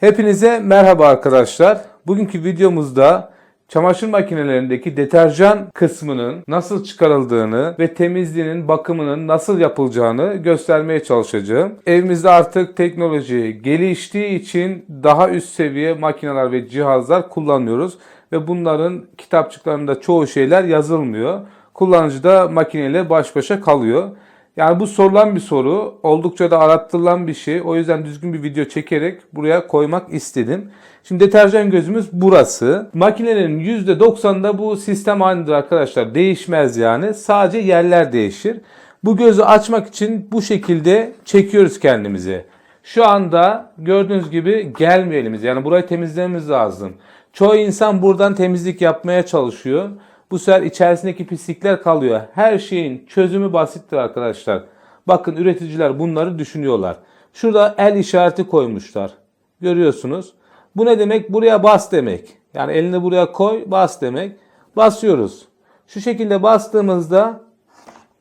Hepinize merhaba arkadaşlar. Bugünkü videomuzda çamaşır makinelerindeki deterjan kısmının nasıl çıkarıldığını ve temizliğinin bakımının nasıl yapılacağını göstermeye çalışacağım. Evimizde artık teknoloji geliştiği için daha üst seviye makineler ve cihazlar kullanıyoruz ve bunların kitapçıklarında çoğu şeyler yazılmıyor. Kullanıcı da makineyle baş başa kalıyor. Yani bu sorulan bir soru. Oldukça da arattırılan bir şey. O yüzden düzgün bir video çekerek buraya koymak istedim. Şimdi deterjan gözümüz burası. Makinelerin %90'da bu sistem aynıdır arkadaşlar. Değişmez yani. Sadece yerler değişir. Bu gözü açmak için bu şekilde çekiyoruz kendimizi. Şu anda gördüğünüz gibi gelmiyor elimize. Yani burayı temizlememiz lazım. Çoğu insan buradan temizlik yapmaya çalışıyor. Bu sefer içerisindeki pislikler kalıyor. Her şeyin çözümü basittir arkadaşlar. Bakın üreticiler bunları düşünüyorlar. Şurada el işareti koymuşlar. Görüyorsunuz. Bu ne demek? Buraya bas demek. Yani elini buraya koy, bas demek. Basıyoruz. Şu şekilde bastığımızda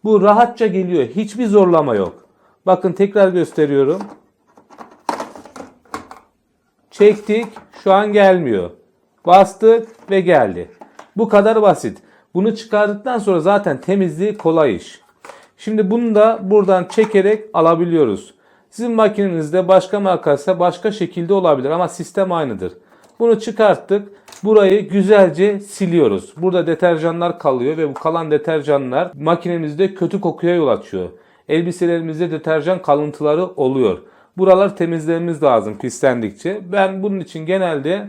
bu rahatça geliyor. Hiçbir zorlama yok. Bakın tekrar gösteriyorum. Çektik. Şu an gelmiyor. Bastık ve geldi. Bu kadar basit. Bunu çıkardıktan sonra zaten temizliği kolay iş. Şimdi bunu da buradan çekerek alabiliyoruz. Sizin makinenizde başka markaysa başka şekilde olabilir ama sistem aynıdır. Bunu çıkarttık. Burayı güzelce siliyoruz. Burada deterjanlar kalıyor ve bu kalan deterjanlar makinemizde kötü kokuya yol açıyor. Elbiselerimizde deterjan kalıntıları oluyor. Buralar temizlememiz lazım pislendikçe. Ben bunun için genelde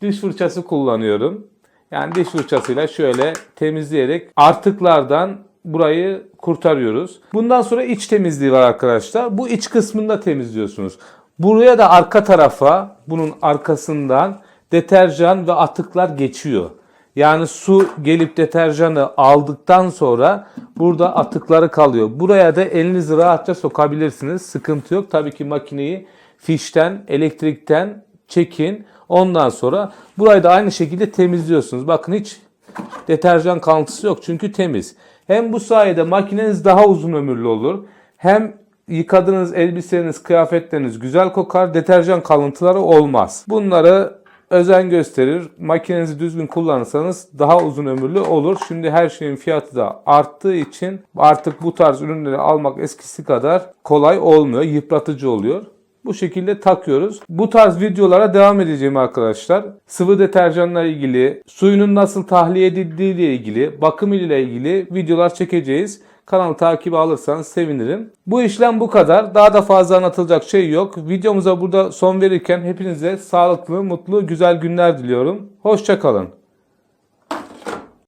diş fırçası kullanıyorum. Yani diş fırçasıyla şöyle temizleyerek artıklardan burayı kurtarıyoruz. Bundan sonra iç temizliği var arkadaşlar. Bu iç kısmında temizliyorsunuz. Buraya da arka tarafa bunun arkasından deterjan ve atıklar geçiyor. Yani su gelip deterjanı aldıktan sonra burada atıkları kalıyor. Buraya da elinizi rahatça sokabilirsiniz. Sıkıntı yok. Tabii ki makineyi fişten, elektrikten çekin. Ondan sonra burayı da aynı şekilde temizliyorsunuz. Bakın hiç deterjan kalıntısı yok çünkü temiz. Hem bu sayede makineniz daha uzun ömürlü olur. Hem yıkadığınız elbiseniz, kıyafetleriniz güzel kokar. Deterjan kalıntıları olmaz. Bunları özen gösterir. Makinenizi düzgün kullanırsanız daha uzun ömürlü olur. Şimdi her şeyin fiyatı da arttığı için artık bu tarz ürünleri almak eskisi kadar kolay olmuyor. Yıpratıcı oluyor. Bu şekilde takıyoruz. Bu tarz videolara devam edeceğim arkadaşlar. Sıvı deterjanla ilgili, suyunun nasıl tahliye edildiği ile ilgili, bakım ile ilgili videolar çekeceğiz. Kanalı takip alırsanız sevinirim. Bu işlem bu kadar. Daha da fazla anlatılacak şey yok. Videomuza burada son verirken hepinize sağlıklı, mutlu, güzel günler diliyorum. Hoşçakalın.